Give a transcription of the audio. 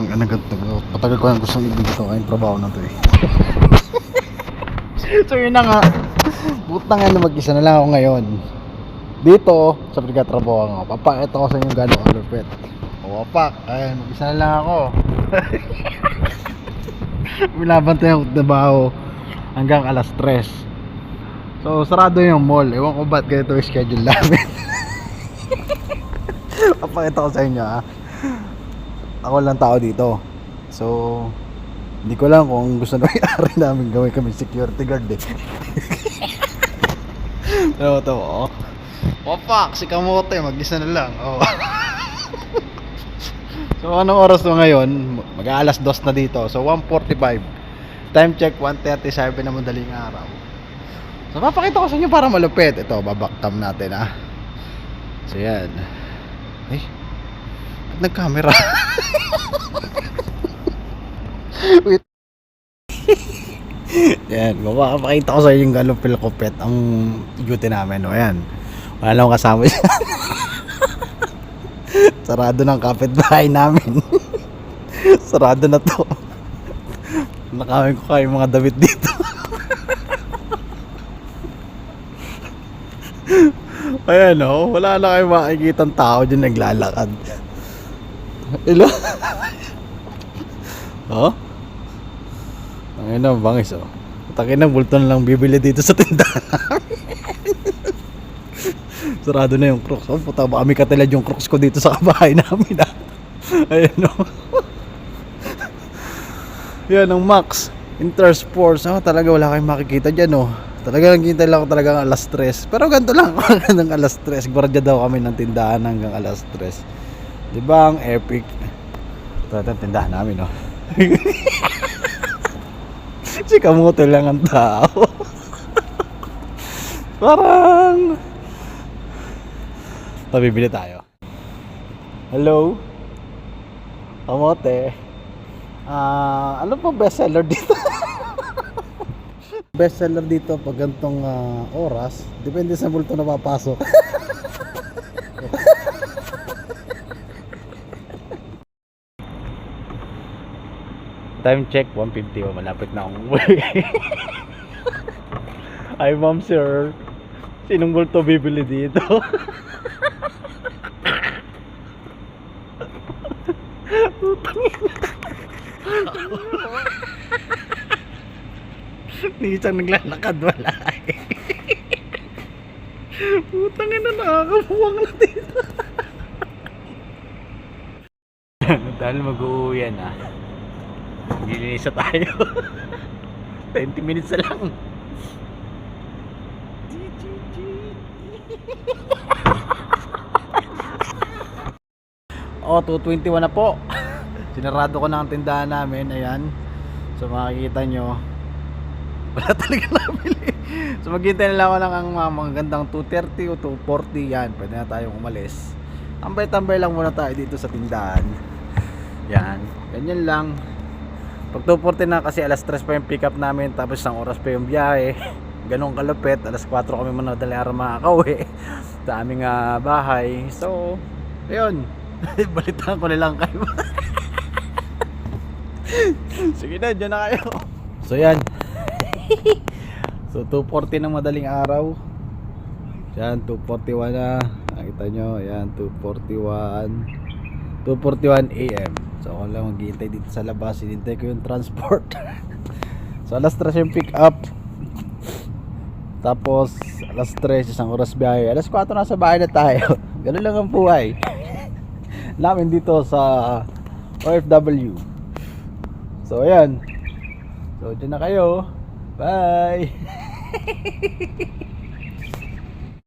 Ang ganito, patagal ko lang gustong ibig ito kayong trabaho na to eh. so yun na nga, butang nga na mag-isa na lang ako ngayon. Dito, sa pagkatrabaho ako, papakita ko sa inyo gano'n ako lupit. O wapak, ayan, mag-isa na lang ako. Binabantay ako trabaho hanggang alas 3. So, sarado yung mall. Ewan ko ba't ganito yung schedule namin. Papakita ko sa inyo ah. Ako lang tao dito. So, hindi ko lang kung gusto na may-ari namin gawin kami security guard eh. Pero ito oh. Wapak, si Kamote, mag-isa na lang. Oh. so, anong oras na ngayon? Mag-aalas 2 na dito. So, 1.45. Time check, 1.37 na madaling araw. So, papakita ko sa inyo para malupit. Ito, babaktam natin ah. So, yan. Ba't nag-camera? Wait. yan, mapapakita ko sa inyo yung gano'ng pilkopet ang duty namin. O, yan. Wala lang kasama siya. Sarado ng kapitbahay namin. Sarado na to. Nakawin ko kayo mga damit dito. Ayan o, wala na kayo makikita tao dyan naglalakad. Ilo? oh? Ang ina, bangis oh. Takin ng bulto na lang bibili dito sa tindahan. Sarado na yung crooks. Oh, puta ba kami katilad yung crooks ko dito sa kabahay namin ah. Ayan oh. Yan ang Max Intersports. Oh, talaga wala kayong makikita diyan oh. Talaga lang kita lang ako talagang alas 3. Pero ganito lang hanggang alas 3. Guardia daw kami ng tindahan hanggang alas 3. 'Di ba ang epic? Ito ito tindahan namin oh. si Kamote lang ang tao. Parang Pabibili tayo. Hello? Kamote. Ah, ano pa bestseller dito? bestseller dito pag gantong ah, oras, depende sa multo na papasok. Time check 150 oh, malapit na akong umuwi. Ay ma'am sir, sinong multo bibili dito? Hindi isang naglalakad wala eh. Putang ina nakakabuwang na dito. Dahil mag-uuwi yan Gilinis na tayo. 20 minutes na lang. Oh, 221 na po. Sinarado ko na ang tindahan namin. Ayan. So makikita nyo. Wala talaga nabili. So maghintay na lang ako ng ang mga magandang 230 o 240. Yan. Pwede na tayong umalis. Tambay-tambay lang muna tayo dito sa tindahan. Yan. Ganyan lang. Pag 240 na kasi alas 3 pa yung pick up namin. Tapos isang oras pa yung biyahe. Ganong kalupit. Alas 4 kami manadali araw makakauwi. Sa aming ah, bahay. So, ayun. Balitaan ko na lang kayo. Sige na, dyan na kayo. So yan. so 240 ng madaling araw. Yan, 241 na. Nakita nyo, yan, 241. 241 AM. So ako lang maghihintay dito sa labas. Hinintay ko yung transport. so alas 3 yung pick up. Tapos alas 3 isang oras biyahe. Alas 4 nasa bahay na tayo. Ganun lang ang buhay namin dito sa OFW. So ayan. So dyan na kayo. Bye.